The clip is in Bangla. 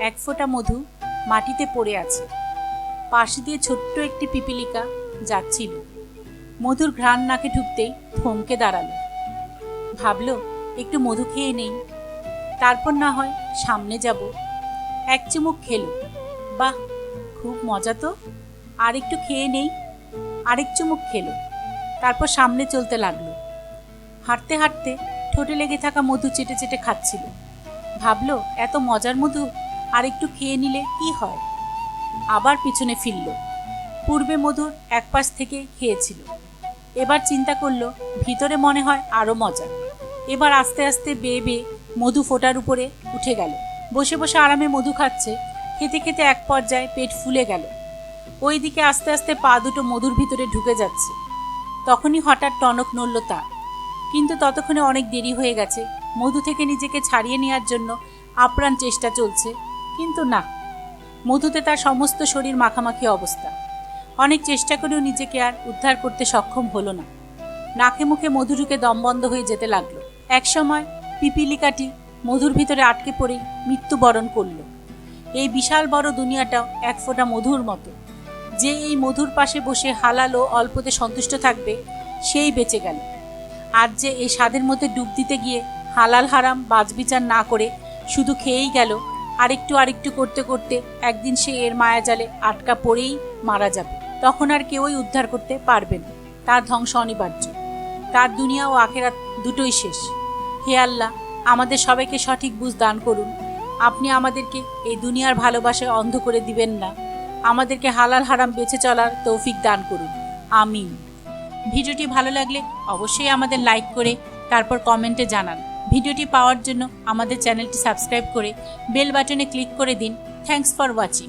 এক ফোঁটা মধু মাটিতে পড়ে আছে। পাশে দিয়ে ছোট্ট একটি পিপিলিকা যাচ্ছিল মধুর ঘ্রাণ নাকে ঢুকতেই থমকে দাঁড়াল। ভাবলো, একটু মধু খেয়ে নেই। তারপর না হয় সামনে যাব। এক চুমুক খেলো। বাহ, খুব মজা তো। আর একটু খেয়ে নেই? আরেক চুমুক খেলো। তারপর সামনে চলতে লাগল। হাঁটতে হাঁটতে ঠোঁটে লেগে থাকা মধু চেটে চেটে খাচ্ছিল। ভাবলো, এত মজার মধু? আর একটু খেয়ে নিলে কি হয়? আবার পিছনে ফিরল। পূর্বে মধুর এক পাশ থেকে খেয়েছিল। এবার চিন্তা করল, ভিতরে মনে হয় আরও মজা। এবার আস্তে আস্তে বেয়ে বেয়ে মধু ফোটার উপরে উঠে গেল। বসে বসে আরামে মধু খাচ্ছে। খেতে খেতে এক পর্যায়ে পেট ফুলে গেল। ওই দিকে আস্তে আস্তে পা দুটো মধুর ভিতরে ঢুকে যাচ্ছে। তখনই হঠাৎ টনক নড়ল তার। কিন্তু ততক্ষণে অনেক দেরি হয়ে গেছে। মধু থেকে নিজেকে ছাড়িয়ে নেওয়ার জন্য আপ্রাণ চেষ্টা চলছে। কিন্তু না। মধুতে তার সমস্ত শরীর মাখামাখি অবস্থা। অনেক চেষ্টা করেও নিজেকে আর উদ্ধার করতে সক্ষম হলো না। নাকে মুখে মধু ঢুকে দম বন্ধ হয়ে যেতে লাগল। একসময় পিপিলিকাটি মধুর ভিতরে আটকে পড়ে মৃত্যুবরণ করল। এই বিশাল বড় দুনিয়াটাও এক ফোঁটা মধুর মতো। যে এই মধুর পাশে বসে হালাল অল্পতে সন্তুষ্ট থাকবে, সেই বেঁচে গেল। আর যে এই স্বাদের মধ্যে ডুব দিতে গিয়ে হালাল হারাম বাজবিচার না করে শুধু খেয়েই গেল আরেকটু আরেকটু করতে করতে একদিন সে এর মায়াজালে আটকা পড়েই মারা যাবে। তখন আর কেউই উদ্ধার করতে পারবে না। তার ধ্বংস অনিবার্য। তার দুনিয়া ও আখেরাত দুটোই শেষ। হে আল্লাহ, আমাদের সবাইকে সঠিক বুঝ দান করুন। আপনি আমাদেরকে এই দুনিয়ার ভালোবাসায় অন্ধ করে দিবেন না। আমাদেরকে হালাল হারাম বেছে চলার তৌফিক দান করুন। আমিন। ভিডিওটি ভালো লাগলে অবশ্যই আমাদের লাইক করে, তারপর কমেন্টে জানান। ভিডিওটি পাওয়ার জন্য আমাদের চ্যানেলটি সাবস্ক্রাইব করে বেল বাটনে ক্লিক করে দিন। Thanks for watching.